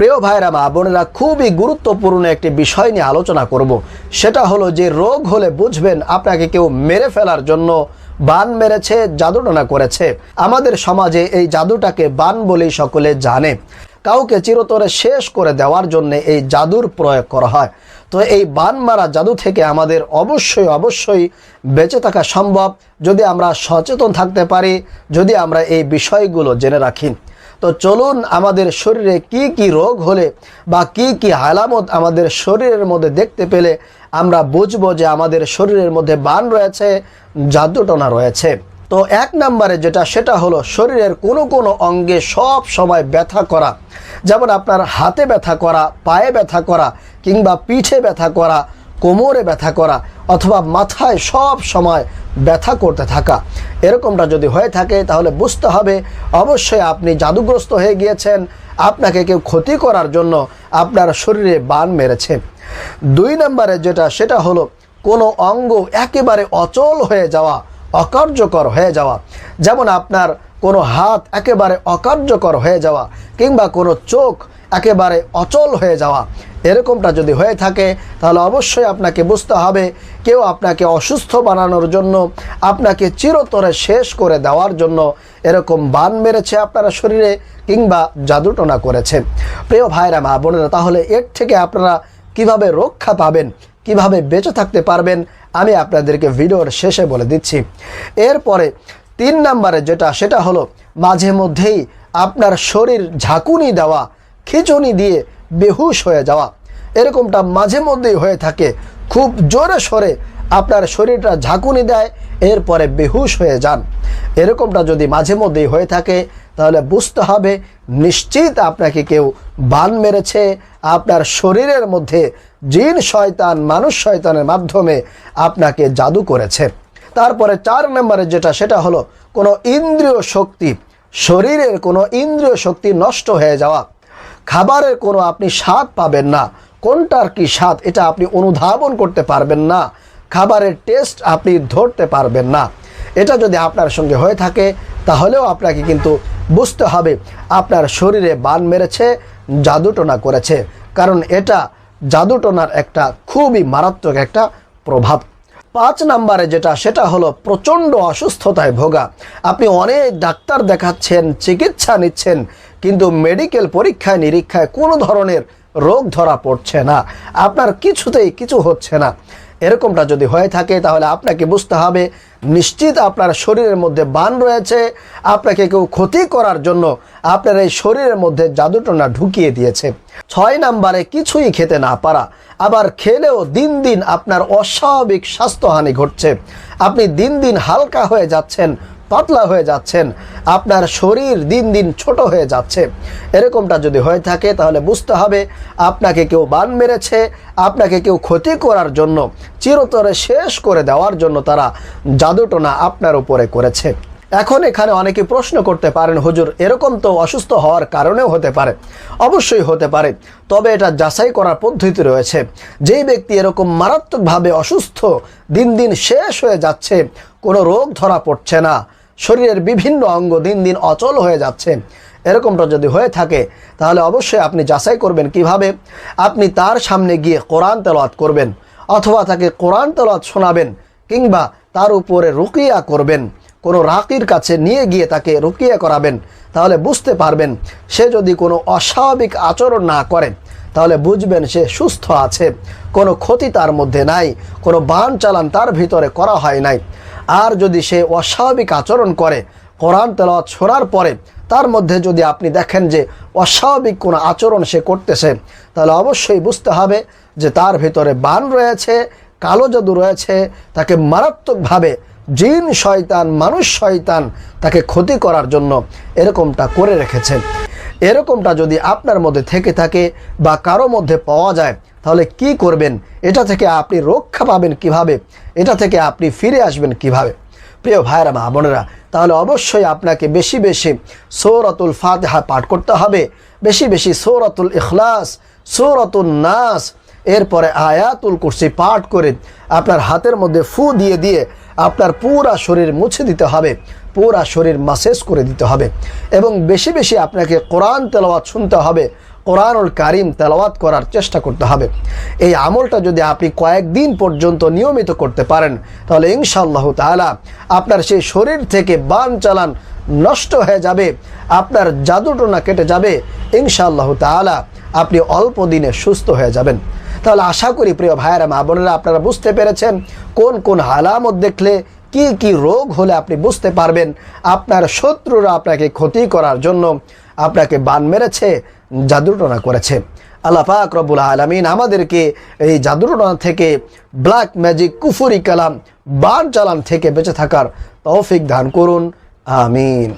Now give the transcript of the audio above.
প্রিয় ভাইরা মা বোনেরা, খুবই গুরুত্বপূর্ণ একটি বিষয় নিয়ে আলোচনা করব। সেটা হলো যে রোগ হলে বুঝবেন আপনাকে কেউ মেরে ফেলার জন্য বান মেরেছে, জাদুটনা করেছে। আমাদের সমাজে এই জাদুটাকে বান বলেই সকলে জানে। কাউকে চিরতরে শেষ করে দেওয়ার জন্য এই জাদুর প্রয়োগ করা হয়। তো এই বান মারা জাদু থেকে আমাদের অবশ্যই অবশ্যই বেঁচে থাকা সম্ভব। যদি আমরা সচেতন থাকতে পারি, যদি আমরা এই বিষয়গুলো জেনে রাখি। তো চলুন আমাদের শরীরে কি কি রোগ হলে বা কি কি আলামত আমাদের শরীরের মধ্যে দেখতে পেলে আমরা বুঝব যে আমাদের শরীরের মধ্যে বান রয়েছে, জাদুটনা রয়েছে। তো এক নম্বরে যেটা, সেটা হলো শরীরের কোনো কোনো অঙ্গে সব সময় ব্যথা করা। যেমন আপনার হাতে ব্যথা করা, পায়ে ব্যথা করা, কিংবা পিঠে ব্যথা করা, কোমরে ব্যথা করা, অথবা মাথায় সব সময় ব্যথা করতে থাকা। এরকমটা যদি হয়ে থাকে, তাহলে বুঝতে হবে, অবশ্যই আপনি জাদুগ্রস্ত হয়ে গিয়েছেন। আপনাকে কেউ ক্ষতি করার জন্য আপনার শরীরে বান মেরেছে। দুই নম্বরে যেটা, সেটা হলো, কোনো অঙ্গ একেবারে অচল হয়ে যাওয়া, অকার্যকর হয়ে যাওয়া। যেমন আপনার কোনো হাত একেবারে অকার্যকর হয়ে যাওয়া কিংবা কোনো চোখ একেবারে অচল হয়ে যাওয়া, এরকমটা যদি হয়ে থাকে, তাহলে অবশ্যই আপনাকে বুঝতে হবে, কেউ আপনাকে অসুস্থ বানানোর জন্য, আপনাকে চিরতরে শেষ করে দেওয়ার জন্য এরকম বান মেরেছে আপনারা শরীরে কিংবা জাদুটনা করেছে। প্রিয় ভাইরা, মা বোনেরা, তাহলে এর থেকে আপনারা কীভাবে রক্ষা পাবেন, কীভাবে বেঁচে থাকতে পারবেন, আমি আপনাদেরকে ভিডিওর শেষে বলে দিচ্ছি। এরপরে তিন নম্বরে যেটা, সেটা হলো মাঝে মধ্যেই আপনার শরীর ঝাঁকুনি দেওয়া, খিচুনি দিয়ে বেহুশ হয়ে যাওয়া। এরকমটা মাঝে মধ্যেই হয়ে থাকে। খুব জোরে সরে আপনার শরীরটা ঝাঁকুনি দেয়, এরপরে বেহুশ হয়ে যান। এরকমটা যদি মাঝে মধ্যেই হয়ে থাকে, তাহলে বুঝতে হবে নিশ্চিত আপনাকে কেউ বান মেরেছে। আপনার শরীরের মধ্যে জিন শয়তান, মানুষ শয়তানের মাধ্যমে আপনাকে জাদু করেছে। তারপরে চার নম্বরে যেটা, সেটা হলো কোনো ইন্দ্রিয় শক্তি, শরীরের কোনো ইন্দ্রিয় শক্তি নষ্ট হয়ে যাওয়া, খাবারের কোনো আপনি স্বাদ পাবেন না, কোনটার কি স্বাদ এটা আপনি অনুধাবন করতে পারবেন না, খাবারের টেস্ট আপনি ধরতে পারবেন না। এটা যদি আপনার সঙ্গে হয়ে থাকে, তাহলেও আপনাকে কিন্তু বুঝতে হবে, আপনার শরীরে বান মেরেছে, জাদুটনা করেছে। কারণ এটা জাদুটনার একটা খুবই মারাত্মক একটা প্রভাব। পাঁচ নাম্বারে যেটা, সেটা হলো প্রচণ্ড অসুস্থতায় ভোগা। আপনি অনেক ডাক্তার দেখাচ্ছেন, চিকিৎসা নিচ্ছেন, কিন্তু মেডিকেল পরীক্ষায়, নিরীক্ষায় কোনো ধরনের রোগ ধরা পড়ছে না। আপনার কিছুতেই কিছু হচ্ছে না। এরকমটা যদি হয়ে থাকে, তাহলে আপনাকে বুঝতে হবে, নিশ্চিত আপনার শরীরের মধ্যে বান রয়েছে, আপনাকে কেউ ক্ষতি করার জন্য আপনার এই শরীরের মধ্যে জাদুটনা ঢুকিয়ে দিয়েছে। ছয় নাম্বারে, কিছুই খেতে না পারা। আবার খেলেও দিন দিন আপনার অস্বাভাবিক স্বাস্থ্যহানি ঘটছে। আপনি দিন দিন হালকা হয়ে যাচ্ছেন পাতলা হয়ে যাচ্ছেন। আপনার শরীর দিন দিন ছোট হয়ে যাচ্ছে। এরকমটা যদি হয়ে থাকে তাহলে বুঝতে হবে আপনাকে কেউ বান মেরেছে, আপনাকে কেউ ক্ষতি করার জন্য, চিরতরে শেষ করে দেওয়ার জন্য তারা জাদুটনা আপনার উপরে করেছে। এখন এখানে অনেকে প্রশ্ন করতে পারেন, হুজুর, এরকম তো অসুস্থ হওয়ার কারণেও হতে পারে। অবশ্যই হতে পারে, তবে এটা যাচাই করার পদ্ধতি রয়েছে। যেই ব্যক্তি এরকম মারাত্মকভাবে অসুস্থ, দিন দিন শেষ হয়ে যাচ্ছে, কোনো রোগ ধরা পড়ছে না। শরীরের বিভিন্ন অঙ্গ দিন দিন অচল হয়ে যাচ্ছে। এরকমটা যদি হয়ে থাকে, তাহলে অবশ্যই আপনি যাচাই করবেন কীভাবে? আপনি তার সামনে গিয়ে কোরআন তেলাওয়াত করবেন অথবা তাকে কোরআন তেলাওয়াত শোনাবেন কিংবা তার উপরে রুকিয়া করবেন। কোনো রাকির কাছে নিয়ে গিয়ে তাকে রুকিয়া করাবেন, তাহলে বুঝতে পারবেন সে যদি কোনো অস্বাভাবিক আচরণ না করে, তাহলে বুঝবেন সে সুস্থ আছে। কোনো ক্ষতি তার মধ্যে নাই, কোনো বান চালান তার ভিতরে করা হয় নাই। আর যদি সে অস্বাভাবিক আচরণ করে, কোরআন তেলাওয়াত শোনার পরে তার মধ্যে যদি আপনি দেখেন যে অস্বাভাবিক কোনো আচরণ সে করতেছে, তাহলে অবশ্যই বুঝতে হবে যে তার ভিতরে বান রয়েছে, কালো জাদু রয়েছে, তাকে মারাত্মকভাবে জিন, শয়তান, মানুষ, শয়তান তাকে ক্ষতি করার জন্য এরকমটা করে রেখেছে। এরকমটা যদি আপনার মধ্যে থেকে থাকে বা কারও মধ্যে পাওয়া যায়, তাহলে কি করবেন? এটা থেকে আপনি রক্ষা পাবেন কীভাবে? এটা থেকে আপনি ফিরে আসবেন কীভাবে? প্রিয় ভাইরা মা বোনেরা, তাহলে অবশ্যই আপনাকে বেশি বেশি সৌরতুল ফাতেহা পাঠ করতে হবে। বেশি বেশি সৌরতুল ইখলাস সৌরতুল নাস, এরপরে আয়াতুল কুরসি পাঠ করে আপনার হাতের মধ্যে ফু দিয়ে দিয়ে আপনার পুরা শরীর মুছে দিতে হবে। পুরা শরীর মাসেজ করে দিতে হবে। এবং বেশি বেশি আপনাকে কোরআন তেলাওয়াত শুনতে হবে, কোরআনুল কারিম তেলাওয়াত করার চেষ্টা করতে হবে। এই আমলটা যদি আপনি কয়েকদিন পর্যন্ত নিয়মিত করতে পারেন, তাহলে ইনশাআল্লাহ তাআলা আপনার সেই শরীর থেকে বান চালান নষ্ট হয়ে যাবে, আপনার জাদুটোনা কেটে যাবে, ইনশাআল্লাহ তাআলা আপনি অল্প দিনে সুস্থ হয়ে যাবেন। তাহলে আশা করি প্রিয় ভাইয়েরা, মা বোনেরা, আপনারা বুঝতে পেরেছেন কোন কোন হালামত দেখলে কি কি রোগ হলে আপনি বুঝতে পারবেন আপনার শত্রুরা আপনাকে ক্ষতি করার জন্য আপনাকে বান মেরেছে, জাদুটনা করেছে। আল্লাহ পাক রব্বুল আলমিন আমাদেরকে এই জাদুটনা থেকে ব্ল্যাক ম্যাজিক কুফুরি কালাম, বান চালাম থেকে বেঁচে থাকার তৌফিক দান করুন, আমিন।